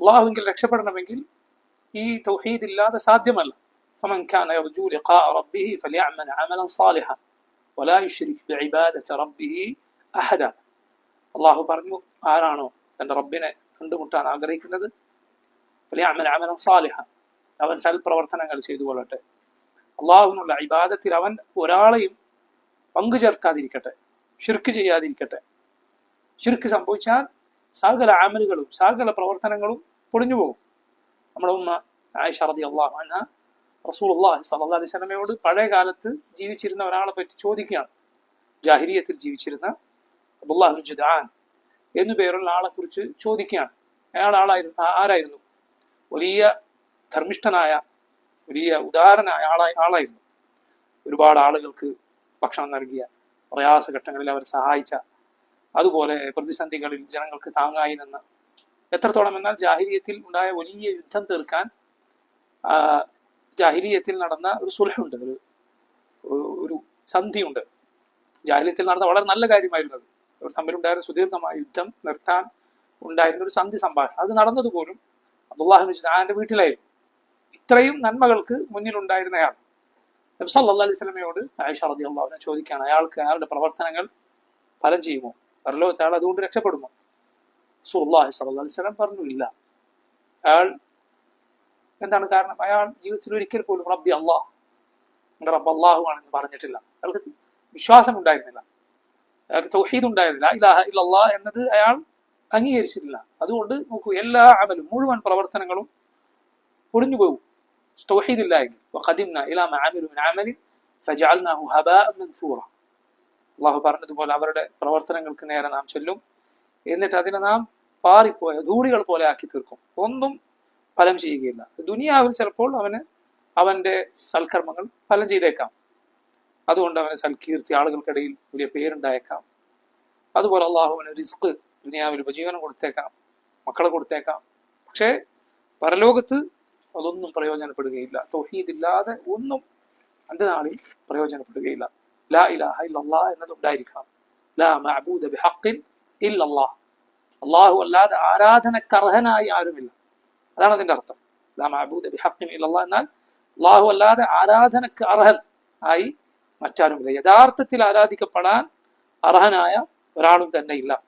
അള്ളാഹുവിൽ രക്ഷപ്പെടണമെങ്കിൽ ഈ തൗഹീദ് ഇല്ലാതെ സാധ്യമല്ല فمن كان يرجو لقاء ربه فليعمل عملا صالحا ولا يشرك بعبادة ربه أحدا അള്ളാഹു പറഞ്ഞു ആരാണോ തന്റെ റബ്ബിനെ കണ്ടുമുട്ടാൻ ആഗ്രഹിക്കുന്നത് ഫലിയഅമൽ അമലൻ സാലിഹ അവൻ സൽപ്രവർത്തനങ്ങൾ ചെയ്തു കൊള്ളട്ടെ അള്ളാഹുവിനുള്ള ഇബാദത്തിൽ അവൻ ഒരാളെയും പങ്കു ചേർക്കാതിരിക്കട്ടെ ഷിർക്ക് ചെയ്യാതിരിക്കട്ടെ ഷിർക്ക് സംഭവിച്ചാൽ സകല ആമലുകളും സകല പ്രവർത്തനങ്ങളും പൊളിഞ്ഞു പോകും. നമ്മുടെ ഉമ്മ ആയിഷ റതി അള്ളാഹു അന്ന റസൂൽ അള്ളാഹി സല്ലാ അലൈഹി സ്വലമയോട് പഴയ കാലത്ത് ജീവിച്ചിരുന്ന ഒരാളെ പറ്റി ചോദിക്കുകയാണ്. ജാഹിരിയത്തിൽ ജീവിച്ചിരുന്ന അബ്ദുല്ലാഹു ജുദാൻ എന്നു പേരുള്ള ആളെ കുറിച്ച് ചോദിക്കുകയാണ്. അയാൾ ആളായിരുന്നു ആരായിരുന്നു? വലിയ ധർമ്മിഷ്ഠനായ വലിയ ഉദാരനായ ആളായി ആളായിരുന്നു. ഒരുപാട് ആളുകൾക്ക് ഭക്ഷണം നൽകിയ പ്രയാസഘട്ടങ്ങളിൽ അവരെ സഹായിച്ച അതുപോലെ പ്രതിസന്ധികളിൽ ജനങ്ങൾക്ക് താങ്ങായി നിന്ന എത്രത്തോളം? എന്നാൽ ജാഹിരിയത്തിൽ ഉണ്ടായ വലിയ യുദ്ധം തീർക്കാൻ ജാഹിരിയത്തിൽ നടന്ന ഒരു സുലഹുണ്ട് ഒരു ഒരു സന്ധിയുണ്ട്. ജാഹിലിയത്തിൽ നടന്ന വളരെ നല്ല കാര്യമായിരുന്നു അത്. അവർ തമ്മിലുണ്ടായിരുന്ന സുദീർഘമായ യുദ്ധം നിർത്താൻ ഉണ്ടായിരുന്ന ഒരു സന്ധി സംഭാഷണം. അത് നടന്നതുപോലും നബി ആന്റെ വീട്ടിലായിരുന്നു. ഇത്രയും നന്മകൾക്ക് മുന്നിലുണ്ടായിരുന്നയാൾ. നബി സല്ലല്ലാഹു അലൈഹി സ്വലമയോട് ആയിഷ റതി അള്ളാഹുവിനെ ചോദിക്കുകയാണ് അയാൾക്ക് അയാളുടെ പ്രവർത്തനങ്ങൾ ഫലം ചെയ്യുമോ? പരലോകത്ത് അയാൾ അതുകൊണ്ട് രക്ഷപ്പെടുമോ? സുല്ലാഹി സല്ലല്ലാഹു അലൈഹി സ്വലം പറഞ്ഞു ഇല്ല അയാൾ എന്താണ് കാരണം അയാൾ ജീവിതത്തിൽ ഒരിക്കൽ പോലും റബ്ബി അള്ളാഹ് എന്റെ റബ്ബ് അള്ളാഹു ആണെന്ന് പറഞ്ഞിട്ടില്ല അയാൾക്ക് വിശ്വാസം ഉണ്ടായിരുന്നില്ല അയാൾക്ക് തൗഹീദ് ഉണ്ടായിരുന്നില്ല ഇലാഹ ഇല്ലല്ലാ എന്നത് അയാൾ അംഗീകരിച്ചിട്ടില്ല അതുകൊണ്ട് നോക്കൂ എല്ലാ അമലും മുഴുവൻ പ്രവർത്തനങ്ങളും പൊളിഞ്ഞു പോകും തൗഹീദ് ഇല്ലായെങ്കിൽ وقدمنا إلى ما عملوا من عمل فجعلناه هباء منثورا അള്ളാഹു പറഞ്ഞതുപോലെ അവരുടെ പ്രവർത്തനങ്ങൾക്ക് നേരെ നാം ചെല്ലും എന്നിട്ട് അതിനെ നാം പാറിപ്പോയ ധൂളികൾ പോലെ ആക്കി തീർക്കും. ഒന്നും ഫലം ചെയ്യുകയില്ല. ദുനിയാവിൽ ചിലപ്പോൾ അവന് അവന്റെ സൽക്കർമ്മങ്ങൾ ഫലം ചെയ്തേക്കാം. അതുകൊണ്ട് അവന് സൽകീർത്തി ആളുകൾക്കിടയിൽ വലിയ പേരുണ്ടായേക്കാം. അതുപോലെ അള്ളാഹുവിന് റിസ്ക് ദുനിയാവിൽ ഉപജീവനം കൊടുത്തേക്കാം മക്കളെ കൊടുത്തേക്കാം. പക്ഷേ പരലോകത്ത് അതൊന്നും പ്രയോജനപ്പെടുകയില്ല. തൊഹീദില്ലാതെ ഒന്നും അന്ത്യനാളിൽ പ്രയോജനപ്പെടുകയില്ല. ലാ ഇലാഹ എന്നത് ഉണ്ടായിരിക്കണം ലാ മഅബൂദ ബിഹഖിൻ ഇല്ലല്ലാഹ് അള്ളാഹു അല്ലാതെ ആരാധനക്കർഹനായി ആരുമില്ല. അതാണ് അതിന്റെ അർത്ഥം. ഇല്ലല്ലാഹ് എന്നാൽ അള്ളാഹു അല്ലാതെ ആരാധനക്ക് അർഹൻ ആയി മറ്റാരുമില്ല. യഥാർത്ഥത്തിൽ ആരാധിക്കപ്പെടാൻ അർഹനായ ഒരാളും തന്നെ ഇല്ല.